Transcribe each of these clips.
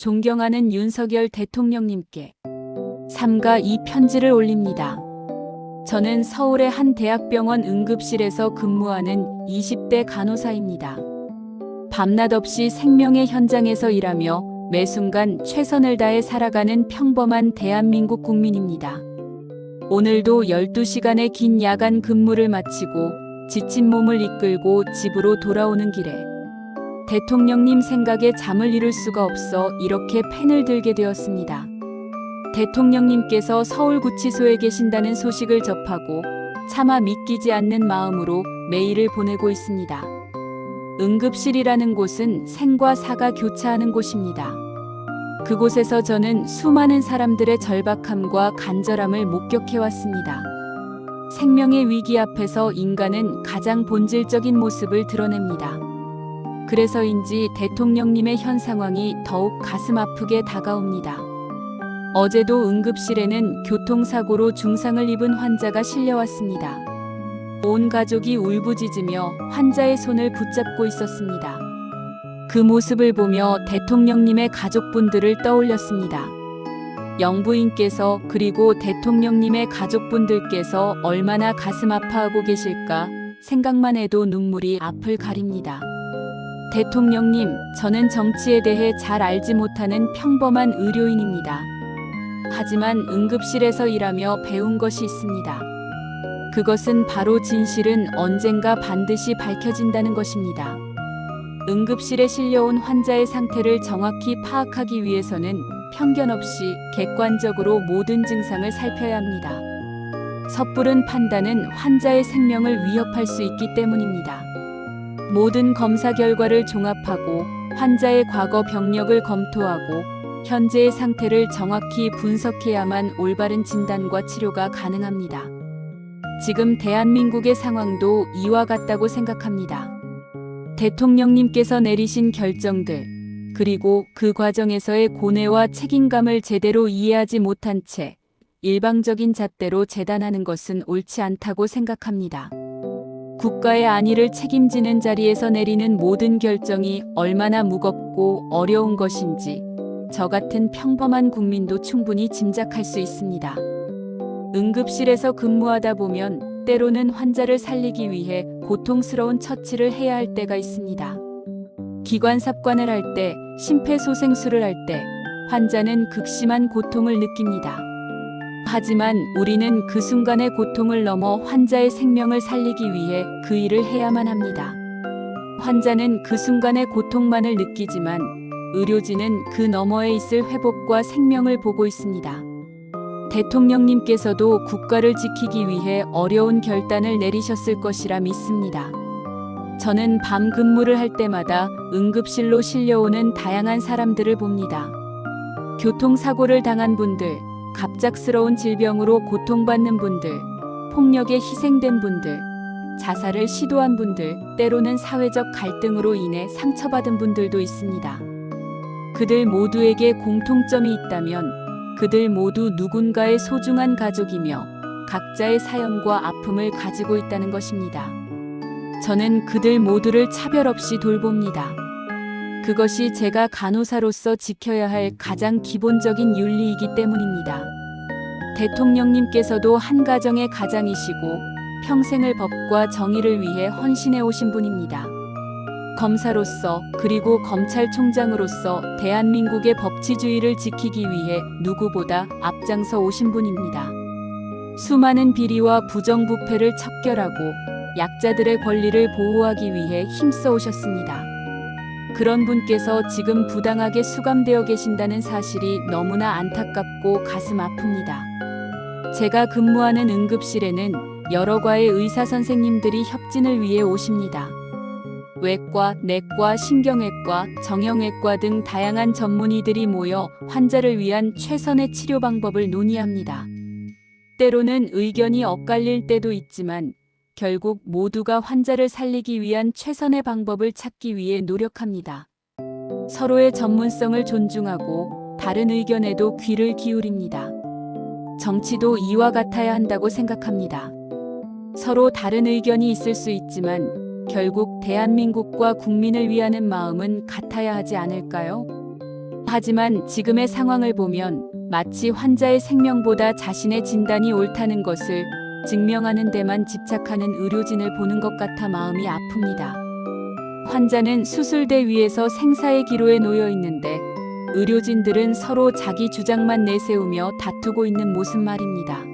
존경하는 윤석열 대통령님께 삼가 이 편지를 올립니다. 저는 서울의 한 대학병원 응급실에서 근무하는 20대 간호사입니다. 밤낮 없이 생명의 현장에서 일하며 매 순간 최선을 다해 살아가는 평범한 대한민국 국민입니다. 오늘도 12시간의 긴 야간 근무를 마치고 지친 몸을 이끌고 집으로 돌아오는 길에 대통령님 생각에 잠을 이룰 수가 없어 이렇게 펜을 들게 되었습니다. 대통령님께서 서울구치소에 계신다는 소식을 접하고 차마 믿기지 않는 마음으로 메일을 보내고 있습니다. 응급실이라는 곳은 생과 사가 교차하는 곳입니다. 그곳에서 저는 수많은 사람들의 절박함과 간절함을 목격해 왔습니다. 생명의 위기 앞에서 인간은 가장 본질적인 모습을 드러냅니다. 그래서인지 대통령님의 현 상황이 더욱 가슴 아프게 다가옵니다. 어제도 응급실에는 교통사고로 중상을 입은 환자가 실려왔습니다. 온 가족이 울부짖으며 환자의 손을 붙잡고 있었습니다. 그 모습을 보며 대통령님의 가족분들을 떠올렸습니다. 영부인께서 그리고 대통령님의 가족분들께서 얼마나 가슴 아파하고 계실까 생각만 해도 눈물이 앞을 가립니다. 대통령님, 저는 정치에 대해 잘 알지 못하는 평범한 의료인입니다. 하지만 응급실에서 일하며 배운 것이 있습니다. 그것은 바로 진실은 언젠가 반드시 밝혀진다는 것입니다. 응급실에 실려온 환자의 상태를 정확히 파악하기 위해서는 편견 없이 객관적으로 모든 증상을 살펴야 합니다. 섣부른 판단은 환자의 생명을 위협할 수 있기 때문입니다. 모든 검사 결과를 종합하고 환자의 과거 병력을 검토하고 현재의 상태를 정확히 분석해야만 올바른 진단과 치료가 가능합니다. 지금 대한민국의 상황도 이와 같다고 생각합니다. 대통령님께서 내리신 결정들, 그리고 그 과정에서의 고뇌와 책임감을 제대로 이해하지 못한 채 일방적인 잣대로 재단하는 것은 옳지 않다고 생각합니다. 국가의 안위를 책임지는 자리에서 내리는 모든 결정이 얼마나 무겁고 어려운 것인지 저 같은 평범한 국민도 충분히 짐작할 수 있습니다. 응급실에서 근무하다 보면 때로는 환자를 살리기 위해 고통스러운 처치를 해야 할 때가 있습니다. 기관 삽관을 할 때, 심폐소생술을 할 때, 환자는 극심한 고통을 느낍니다. 하지만 우리는 그 순간의 고통을 넘어 환자의 생명을 살리기 위해 그 일을 해야만 합니다. 환자는 그 순간의 고통만을 느끼지만 의료진은 그 너머에 있을 회복과 생명을 보고 있습니다. 대통령님께서도 국가를 지키기 위해 어려운 결단을 내리셨을 것이라 믿습니다. 저는 밤 근무를 할 때마다 응급실로 실려오는 다양한 사람들을 봅니다. 교통사고를 당한 분들, 갑작스러운 질병으로 고통받는 분들, 폭력에 희생된 분들, 자살을 시도한 분들, 때로는 사회적 갈등으로 인해 상처받은 분들도 있습니다. 그들 모두에게 공통점이 있다면 그들 모두 누군가의 소중한 가족이며 각자의 사연과 아픔을 가지고 있다는 것입니다. 저는 그들 모두를 차별 없이 돌봅니다. 그것이 제가 간호사로서 지켜야 할 가장 기본적인 윤리이기 때문입니다. 대통령님께서도 한 가정의 가장이시고 평생을 법과 정의를 위해 헌신해 오신 분입니다. 검사로서 그리고 검찰총장으로서 대한민국의 법치주의를 지키기 위해 누구보다 앞장서 오신 분입니다. 수많은 비리와 부정부패를 척결하고 약자들의 권리를 보호하기 위해 힘써 오셨습니다. 그런 분께서 지금 부당하게 수감되어 계신다는 사실이 너무나 안타깝고 가슴 아픕니다. 제가 근무하는 응급실에는 여러 과의 의사 선생님들이 협진을 위해 오십니다. 외과, 내과, 신경외과, 정형외과 등 다양한 전문의들이 모여 환자를 위한 최선의 치료 방법을 논의합니다. 때로는 의견이 엇갈릴 때도 있지만 결국 모두가 환자를 살리기 위한 최선의 방법을 찾기 위해 노력합니다. 서로의 전문성을 존중하고 다른 의견에도 귀를 기울입니다. 정치도 이와 같아야 한다고 생각합니다. 서로 다른 의견이 있을 수 있지만 결국 대한민국과 국민을 위하는 마음은 같아야 하지 않을까요? 하지만 지금의 상황을 보면 마치 환자의 생명보다 자신의 진단이 옳다는 것을 증명하는 데만 집착하는 의료진을 보는 것 같아 마음이 아픕니다. 환자는 수술대 위에서 생사의 기로에 놓여 있는데 의료진들은 서로 자기 주장만 내세우며 다투고 있는 모습 말입니다.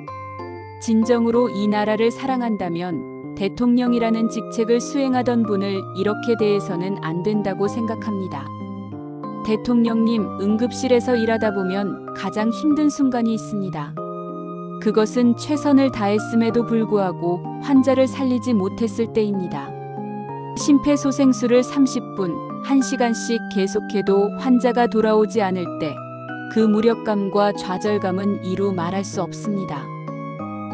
진정으로 이 나라를 사랑한다면 대통령이라는 직책을 수행하던 분을 이렇게 대해서는 안 된다고 생각합니다. 대통령님, 응급실에서 일하다 보면 가장 힘든 순간이 있습니다. 그것은 최선을 다했음에도 불구하고 환자를 살리지 못했을 때입니다. 심폐소생술을 30분, 1시간씩 계속해도 환자가 돌아오지 않을 때 그 무력감과 좌절감은 이루 말할 수 없습니다.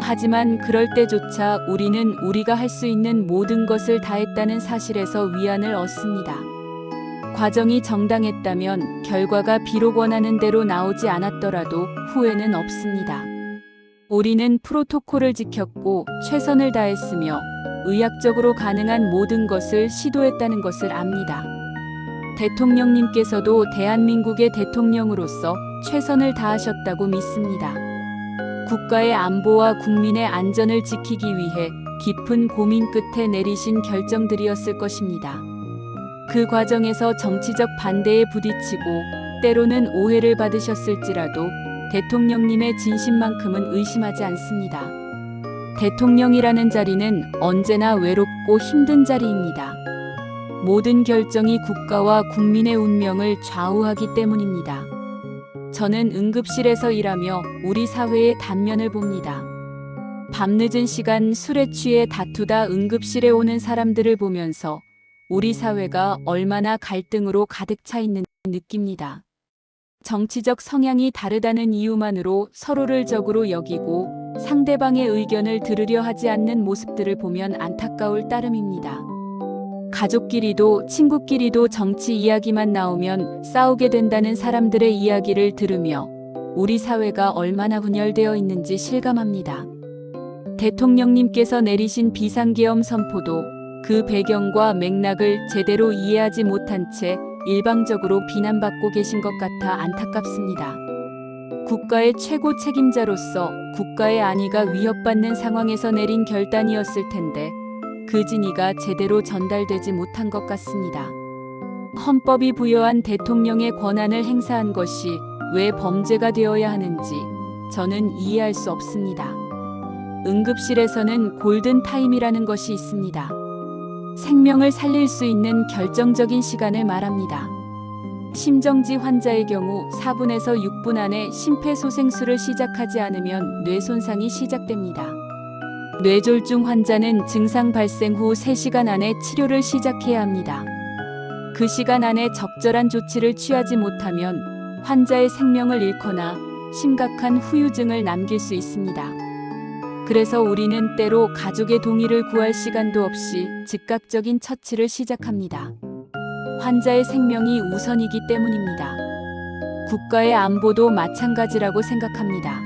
하지만 그럴 때조차 우리는 우리가 할 수 있는 모든 것을 다했다는 사실에서 위안을 얻습니다. 과정이 정당했다면 결과가 비록 원하는 대로 나오지 않았더라도 후회는 없습니다. 우리는 프로토콜을 지켰고 최선을 다했으며 의학적으로 가능한 모든 것을 시도했다는 것을 압니다. 대통령님께서도 대한민국의 대통령으로서 최선을 다하셨다고 믿습니다. 국가의 안보와 국민의 안전을 지키기 위해 깊은 고민 끝에 내리신 결정들이었을 것입니다. 그 과정에서 정치적 반대에 부딪히고 때로는 오해를 받으셨을지라도 대통령님의 진심만큼은 의심하지 않습니다. 대통령이라는 자리는 언제나 외롭고 힘든 자리입니다. 모든 결정이 국가와 국민의 운명을 좌우하기 때문입니다. 저는 응급실에서 일하며 우리 사회의 단면을 봅니다. 밤늦은 시간 술에 취해 다투다 응급실에 오는 사람들을 보면서 우리 사회가 얼마나 갈등으로 가득 차 있는 느낍니다. 정치적 성향이 다르다는 이유만으로 서로를 적으로 여기고 상대방의 의견을 들으려 하지 않는 모습들을 보면 안타까울 따름입니다. 가족끼리도 친구끼리도 정치 이야기만 나오면 싸우게 된다는 사람들의 이야기를 들으며 우리 사회가 얼마나 분열되어 있는지 실감합니다. 대통령님께서 내리신 비상계엄 선포도 그 배경과 맥락을 제대로 이해하지 못한 채 일방적으로 비난받고 계신 것 같아 안타깝습니다. 국가의 최고 책임자로서 국가의 안위가 위협받는 상황에서 내린 결단이었을 텐데 그 진위가 제대로 전달되지 못한 것 같습니다. 헌법이 부여한 대통령의 권한을 행사한 것이 왜 범죄가 되어야 하는지 저는 이해할 수 없습니다. 응급실에서는 골든 타임이라는 것이 있습니다. 생명을 살릴 수 있는 결정적인 시간을 말합니다. 심정지 환자의 경우 4분에서 6분 안에 심폐소생술을 시작하지 않으면 뇌 손상이 시작됩니다. 뇌졸중 환자는 증상 발생 후 3시간 안에 치료를 시작해야 합니다. 그 시간 안에 적절한 조치를 취하지 못하면 환자의 생명을 잃거나 심각한 후유증을 남길 수 있습니다. 그래서 우리는 때로 가족의 동의를 구할 시간도 없이 즉각적인 처치를 시작합니다. 환자의 생명이 우선이기 때문입니다. 국가의 안보도 마찬가지라고 생각합니다.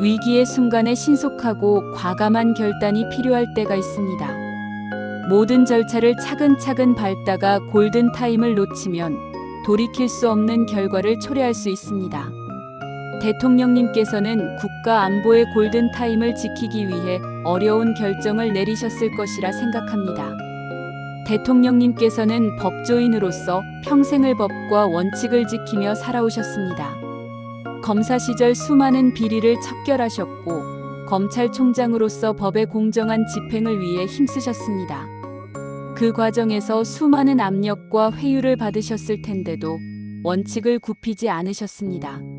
위기의 순간에 신속하고 과감한 결단이 필요할 때가 있습니다. 모든 절차를 차근차근 밟다가 골든타임을 놓치면 돌이킬 수 없는 결과를 초래할 수 있습니다. 대통령님께서는 국가 안보의 골든타임을 지키기 위해 어려운 결정을 내리셨을 것이라 생각합니다. 대통령님께서는 법조인으로서 평생을 법과 원칙을 지키며 살아오셨습니다. 검사 시절 수많은 비리를 척결하셨고 검찰총장으로서 법의 공정한 집행을 위해 힘쓰셨습니다. 그 과정에서 수많은 압력과 회유를 받으셨을 텐데도 원칙을 굽히지 않으셨습니다.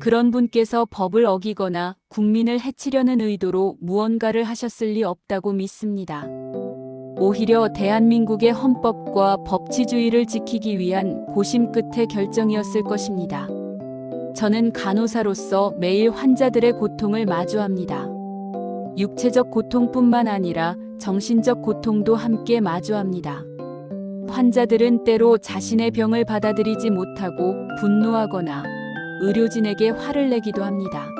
그런 분께서 법을 어기거나 국민을 해치려는 의도로 무언가를 하셨을 리 없다고 믿습니다. 오히려 대한민국의 헌법과 법치주의를 지키기 위한 고심 끝의 결정이었을 것입니다. 저는 간호사로서 매일 환자들의 고통을 마주합니다. 육체적 고통뿐만 아니라 정신적 고통도 함께 마주합니다. 환자들은 때로 자신의 병을 받아들이지 못하고 분노하거나 의료진에게 화를 내기도 합니다.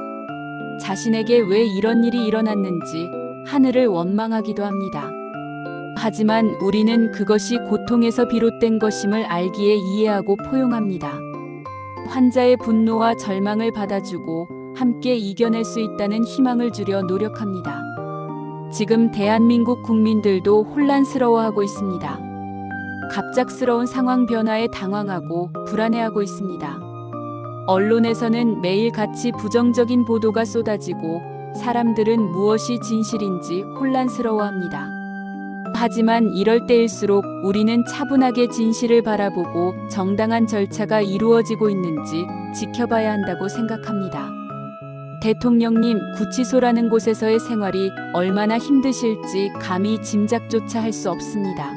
자신에게 왜 이런 일이 일어났는지 하늘을 원망하기도 합니다. 하지만 우리는 그것이 고통에서 비롯된 것임을 알기에 이해하고 포용합니다. 환자의 분노와 절망을 받아주고 함께 이겨낼 수 있다는 희망을 주려 노력합니다. 지금 대한민국 국민들도 혼란스러워하고 있습니다. 갑작스러운 상황 변화에 당황하고 불안해하고 있습니다. 언론에서는 매일같이 부정적인 보도가 쏟아지고 사람들은 무엇이 진실인지 혼란스러워합니다. 하지만 이럴 때일수록 우리는 차분하게 진실을 바라보고 정당한 절차가 이루어지고 있는지 지켜봐야 한다고 생각합니다. 대통령님, 구치소라는 곳에서의 생활이 얼마나 힘드실지 감히 짐작조차 할 수 없습니다.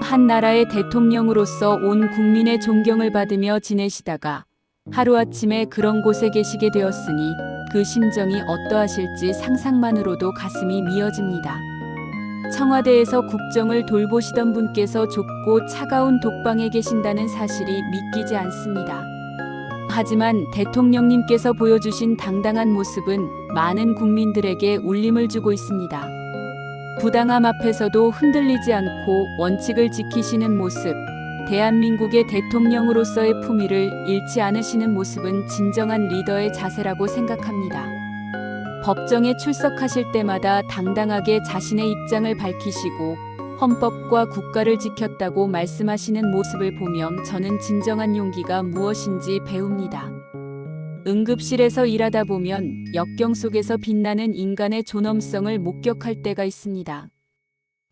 한 나라의 대통령으로서 온 국민의 존경을 받으며 지내시다가 하루아침에 그런 곳에 계시게 되었으니 그 심정이 어떠하실지 상상만으로도 가슴이 미어집니다. 청와대에서 국정을 돌보시던 분께서 좁고 차가운 독방에 계신다는 사실이 믿기지 않습니다. 하지만 대통령님께서 보여주신 당당한 모습은 많은 국민들에게 울림을 주고 있습니다. 부당함 앞에서도 흔들리지 않고 원칙을 지키시는 모습, 대한민국의 대통령으로서의 품위를 잃지 않으시는 모습은 진정한 리더의 자세라고 생각합니다. 법정에 출석하실 때마다 당당하게 자신의 입장을 밝히시고 헌법과 국가를 지켰다고 말씀하시는 모습을 보면 저는 진정한 용기가 무엇인지 배웁니다. 응급실에서 일하다 보면 역경 속에서 빛나는 인간의 존엄성을 목격할 때가 있습니다.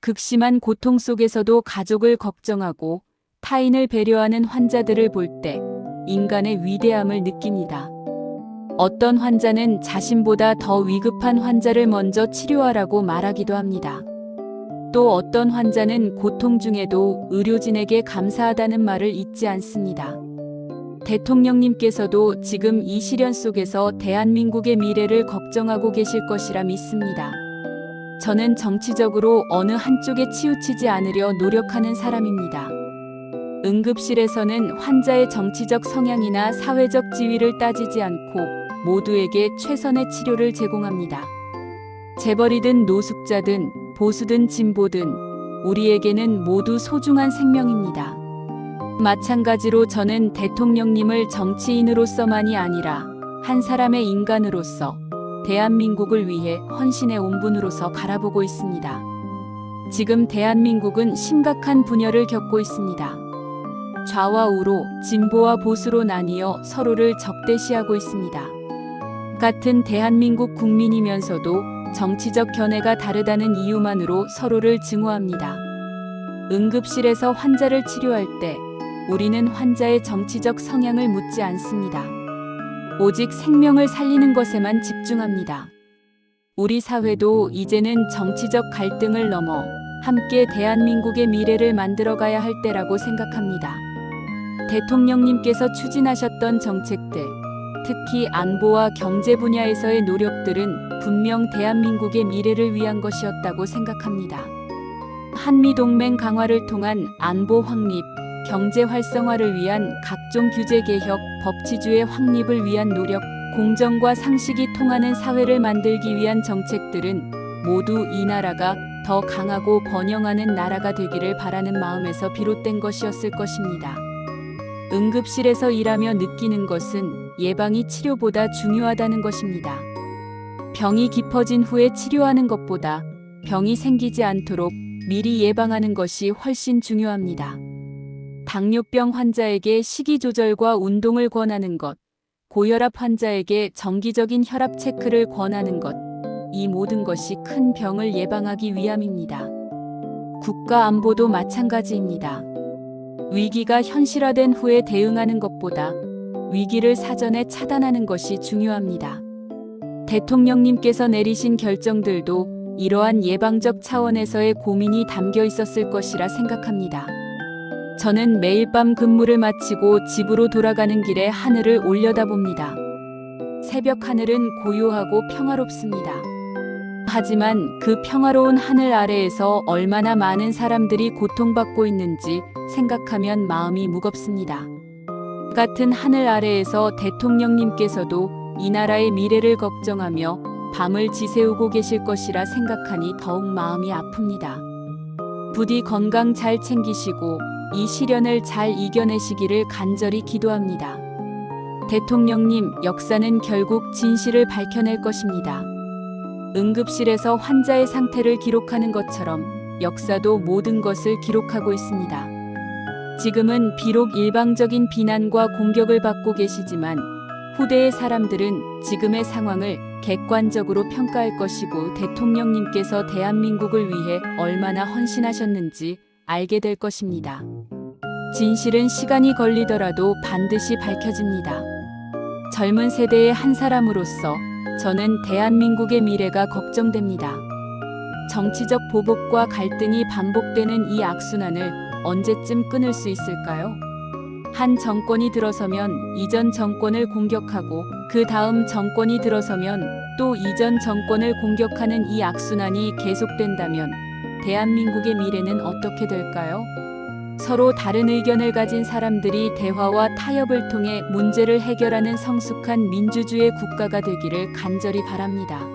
극심한 고통 속에서도 가족을 걱정하고 타인을 배려하는 환자들을 볼 때 인간의 위대함을 느낍니다. 어떤 환자는 자신보다 더 위급한 환자를 먼저 치료하라고 말하기도 합니다. 또 어떤 환자는 고통 중에도 의료진에게 감사하다는 말을 잊지 않습니다. 대통령님께서도 지금 이 시련 속에서 대한민국의 미래를 걱정하고 계실 것이라 믿습니다. 저는 정치적으로 어느 한쪽에 치우치지 않으려 노력하는 사람입니다. 응급실에서는 환자의 정치적 성향이나 사회적 지위를 따지지 않고 모두에게 최선의 치료를 제공합니다. 재벌이든 노숙자든 보수든 진보든 우리에게는 모두 소중한 생명입니다. 마찬가지로 저는 대통령님을 정치인으로서만이 아니라 한 사람의 인간으로서 대한민국을 위해 헌신의 온분으로서 바라보고 있습니다. 지금 대한민국은 심각한 분열을 겪고 있습니다. 좌와 우로, 진보와 보수로 나뉘어 서로를 적대시하고 있습니다. 같은 대한민국 국민이면서도 정치적 견해가 다르다는 이유만으로 서로를 증오합니다. 응급실에서 환자를 치료할 때 우리는 환자의 정치적 성향을 묻지 않습니다. 오직 생명을 살리는 것에만 집중합니다. 우리 사회도 이제는 정치적 갈등을 넘어 함께 대한민국의 미래를 만들어가야 할 때라고 생각합니다. 대통령님께서 추진하셨던 정책들, 특히 안보와 경제 분야에서의 노력들은 분명 대한민국의 미래를 위한 것이었다고 생각합니다. 한미동맹 강화를 통한 안보 확립, 경제 활성화를 위한 각종 규제 개혁, 법치주의 확립을 위한 노력, 공정과 상식이 통하는 사회를 만들기 위한 정책들은 모두 이 나라가 더 강하고 번영하는 나라가 되기를 바라는 마음에서 비롯된 것이었을 것입니다. 응급실에서 일하며 느끼는 것은 예방이 치료보다 중요하다는 것입니다. 병이 깊어진 후에 치료하는 것보다 병이 생기지 않도록 미리 예방하는 것이 훨씬 중요합니다. 당뇨병 환자에게 식이 조절과 운동을 권하는 것, 고혈압 환자에게 정기적인 혈압 체크를 권하는 것, 이 모든 것이 큰 병을 예방하기 위함입니다. 국가 안보도 마찬가지입니다. 위기가 현실화된 후에 대응하는 것보다 위기를 사전에 차단하는 것이 중요합니다. 대통령님께서 내리신 결정들도 이러한 예방적 차원에서의 고민이 담겨 있었을 것이라 생각합니다. 저는 매일 밤 근무를 마치고 집으로 돌아가는 길에 하늘을 올려다봅니다. 새벽 하늘은 고요하고 평화롭습니다. 하지만 그 평화로운 하늘 아래에서 얼마나 많은 사람들이 고통받고 있는지 생각하면 마음이 무겁습니다. 같은 하늘 아래에서 대통령님께서도 이 나라의 미래를 걱정하며 밤을 지새우고 계실 것이라 생각하니 더욱 마음이 아픕니다. 부디 건강 잘 챙기시고 이 시련을 잘 이겨내시기를 간절히 기도합니다. 대통령님, 역사는 결국 진실을 밝혀낼 것입니다. 응급실에서 환자의 상태를 기록하는 것처럼 역사도 모든 것을 기록하고 있습니다. 지금은 비록 일방적인 비난과 공격을 받고 계시지만 후대의 사람들은 지금의 상황을 객관적으로 평가할 것이고 대통령님께서 대한민국을 위해 얼마나 헌신하셨는지 알게 될 것입니다. 진실은 시간이 걸리더라도 반드시 밝혀집니다. 젊은 세대의 한 사람으로서 저는 대한민국의 미래가 걱정됩니다. 정치적 보복과 갈등이 반복되는 이 악순환을 언제쯤 끊을 수 있을까요? 한 정권이 들어서면 이전 정권을 공격하고 그 다음 정권이 들어서면 또 이전 정권을 공격하는 이 악순환이 계속된다면 대한민국의 미래는 어떻게 될까요? 서로 다른 의견을 가진 사람들이 대화와 타협을 통해 문제를 해결하는 성숙한 민주주의 국가가 되기를 간절히 바랍니다.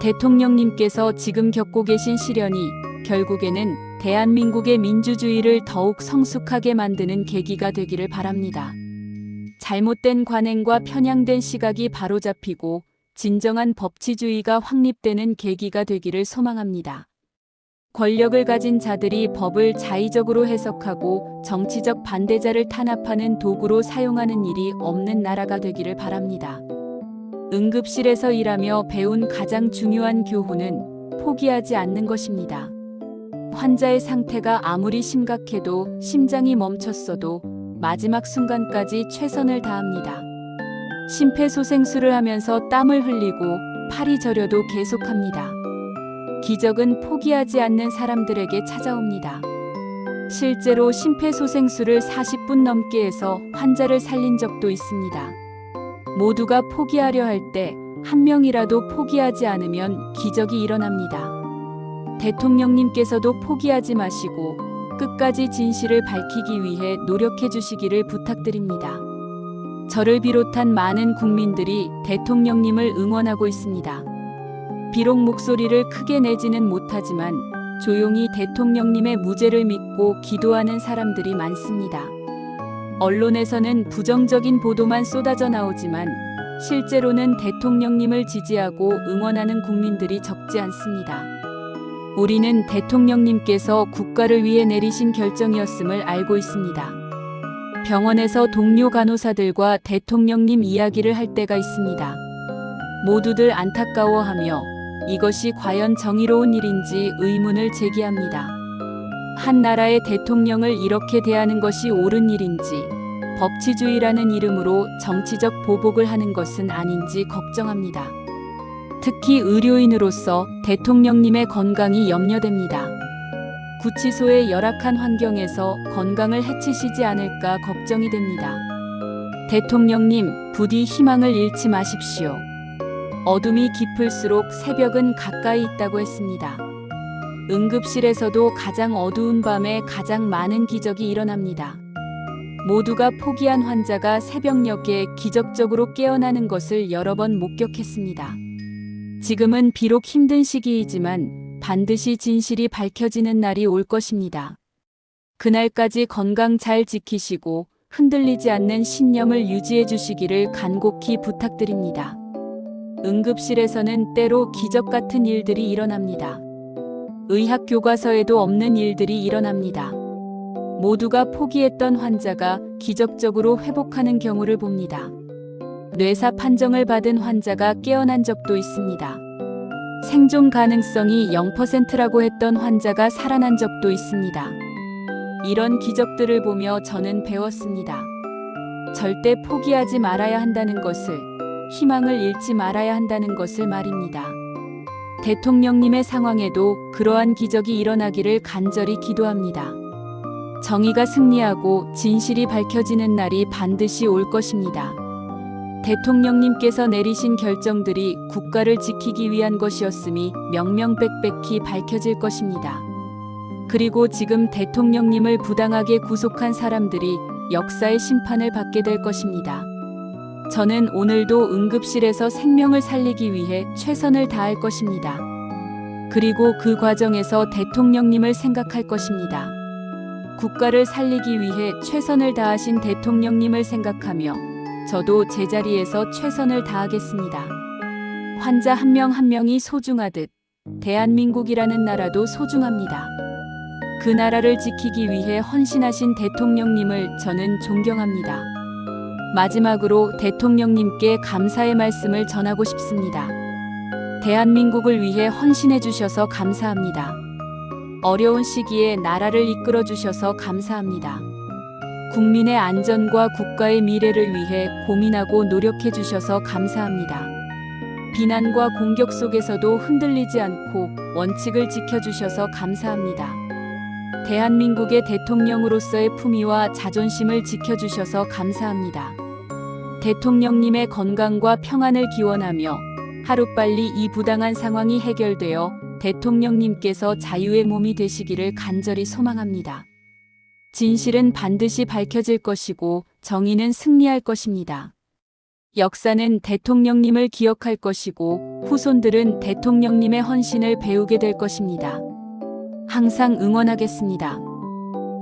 대통령님께서 지금 겪고 계신 시련이 결국에는 대한민국의 민주주의를 더욱 성숙하게 만드는 계기가 되기를 바랍니다. 잘못된 관행과 편향된 시각이 바로잡히고 진정한 법치주의가 확립되는 계기가 되기를 소망합니다. 권력을 가진 자들이 법을 자의적으로 해석하고 정치적 반대자를 탄압하는 도구로 사용하는 일이 없는 나라가 되기를 바랍니다. 응급실에서 일하며 배운 가장 중요한 교훈은 포기하지 않는 것입니다. 환자의 상태가 아무리 심각해도 심장이 멈췄어도 마지막 순간까지 최선을 다합니다. 심폐소생술을 하면서 땀을 흘리고 팔이 저려도 계속합니다. 기적은 포기하지 않는 사람들에게 찾아옵니다. 실제로 심폐소생술을 40분 넘게 해서 환자를 살린 적도 있습니다. 모두가 포기하려 할 때 한 명이라도 포기하지 않으면 기적이 일어납니다. 대통령님께서도 포기하지 마시고 끝까지 진실을 밝히기 위해 노력해 주시기를 부탁드립니다. 저를 비롯한 많은 국민들이 대통령님을 응원하고 있습니다. 비록 목소리를 크게 내지는 못하지만 조용히 대통령님의 무죄를 믿고 기도하는 사람들이 많습니다. 언론에서는 부정적인 보도만 쏟아져 나오지만 실제로는 대통령님을 지지하고 응원하는 국민들이 적지 않습니다. 우리는 대통령님께서 국가를 위해 내리신 결정이었음을 알고 있습니다. 병원에서 동료 간호사들과 대통령님 이야기를 할 때가 있습니다. 모두들 안타까워하며 이것이 과연 정의로운 일인지 의문을 제기합니다. 한 나라의 대통령을 이렇게 대하는 것이 옳은 일인지, 법치주의라는 이름으로 정치적 보복을 하는 것은 아닌지 걱정합니다. 특히 의료인으로서 대통령님의 건강이 염려됩니다. 구치소의 열악한 환경에서 건강을 해치시지 않을까 걱정이 됩니다. 대통령님, 부디 희망을 잃지 마십시오. 어둠이 깊을수록 새벽은 가까이 있다고 했습니다. 응급실에서도 가장 어두운 밤에 가장 많은 기적이 일어납니다. 모두가 포기한 환자가 새벽녘에 기적적으로 깨어나는 것을 여러 번 목격했습니다. 지금은 비록 힘든 시기이지만 반드시 진실이 밝혀지는 날이 올 것입니다. 그날까지 건강 잘 지키시고 흔들리지 않는 신념을 유지해 주시기를 간곡히 부탁드립니다. 응급실에서는 때로 기적 같은 일들이 일어납니다. 의학 교과서에도 없는 일들이 일어납니다. 모두가 포기했던 환자가 기적적으로 회복하는 경우를 봅니다. 뇌사 판정을 받은 환자가 깨어난 적도 있습니다. 생존 가능성이 0%라고 했던 환자가 살아난 적도 있습니다. 이런 기적들을 보며 저는 배웠습니다. 절대 포기하지 말아야 한다는 것을, 희망을 잃지 말아야 한다는 것을 말입니다. 대통령님의 상황에도 그러한 기적이 일어나기를 간절히 기도합니다. 정의가 승리하고 진실이 밝혀지는 날이 반드시 올 것입니다. 대통령님께서 내리신 결정들이 국가를 지키기 위한 것이었음이 명명백백히 밝혀질 것입니다. 그리고 지금 대통령님을 부당하게 구속한 사람들이 역사의 심판을 받게 될 것입니다. 저는 오늘도 응급실에서 생명을 살리기 위해 최선을 다할 것입니다. 그리고 그 과정에서 대통령님을 생각할 것입니다. 국가를 살리기 위해 최선을 다하신 대통령님을 생각하며 저도 제자리에서 최선을 다하겠습니다. 환자 한 명한 명이 소중하듯 대한민국이라는 나라도 소중합니다. 그 나라를 지키기 위해 헌신하신 대통령님을 저는 존경합니다. 마지막으로 대통령님께 감사의 말씀을 전하고 싶습니다. 대한민국을 위해 헌신해 주셔서 감사합니다. 어려운 시기에 나라를 이끌어 주셔서 감사합니다. 국민의 안전과 국가의 미래를 위해 고민하고 노력해 주셔서 감사합니다. 비난과 공격 속에서도 흔들리지 않고 원칙을 지켜주셔서 감사합니다. 대한민국의 대통령으로서의 품위와 자존심을 지켜주셔서 감사합니다. 대통령님의 건강과 평안을 기원하며 하루빨리 이 부당한 상황이 해결되어 대통령님께서 자유의 몸이 되시기를 간절히 소망합니다. 진실은 반드시 밝혀질 것이고 정의는 승리할 것입니다. 역사는 대통령님을 기억할 것이고 후손들은 대통령님의 헌신을 배우게 될 것입니다. 항상 응원하겠습니다.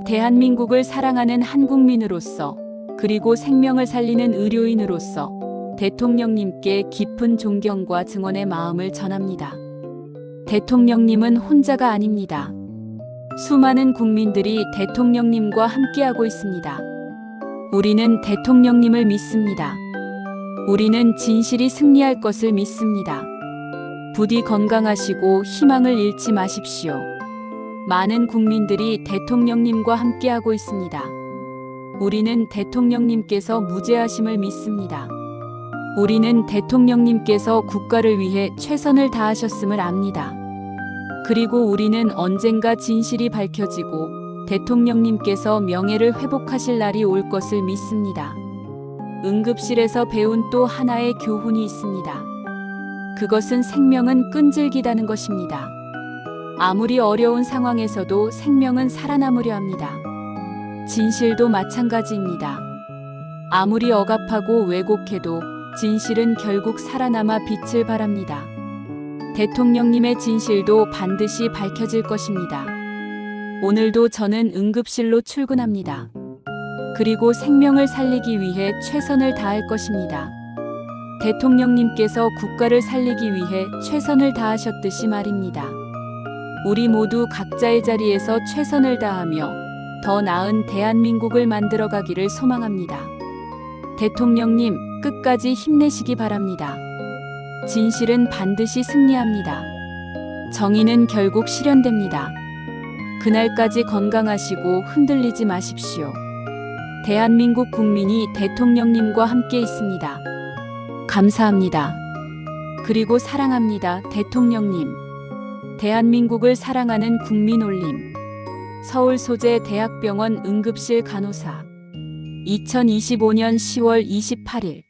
대한민국을 사랑하는 한국민으로서 그리고 생명을 살리는 의료인으로서 대통령님께 깊은 존경과 증언의 마음을 전합니다. 대통령님은 혼자가 아닙니다. 수많은 국민들이 대통령님과 함께하고 있습니다. 우리는 대통령님을 믿습니다. 우리는 진실이 승리할 것을 믿습니다. 부디 건강하시고 희망을 잃지 마십시오. 많은 국민들이 대통령님과 함께하고 있습니다. 우리는 대통령님께서 무죄하심을 믿습니다. 우리는 대통령님께서 국가를 위해 최선을 다하셨음을 압니다. 그리고 우리는 언젠가 진실이 밝혀지고 대통령님께서 명예를 회복하실 날이 올 것을 믿습니다. 응급실에서 배운 또 하나의 교훈이 있습니다. 그것은 생명은 끈질기다는 것입니다. 아무리 어려운 상황에서도 생명은 살아남으려 합니다. 진실도 마찬가지입니다. 아무리 억압하고 왜곡해도 진실은 결국 살아남아 빛을 발합니다. 대통령님의 진실도 반드시 밝혀질 것입니다. 오늘도 저는 응급실로 출근합니다. 그리고 생명을 살리기 위해 최선을 다할 것입니다. 대통령님께서 국가를 살리기 위해 최선을 다하셨듯이 말입니다. 우리 모두 각자의 자리에서 최선을 다하며 더 나은 대한민국을 만들어 가기를 소망합니다. 대통령님, 끝까지 힘내시기 바랍니다. 진실은 반드시 승리합니다. 정의는 결국 실현됩니다. 그날까지 건강하시고 흔들리지 마십시오. 대한민국 국민이 대통령님과 함께 있습니다. 감사합니다. 그리고 사랑합니다, 대통령님. 대한민국을 사랑하는 국민 올림. 서울 소재 대학병원 응급실 간호사. 2025년 10월 28일.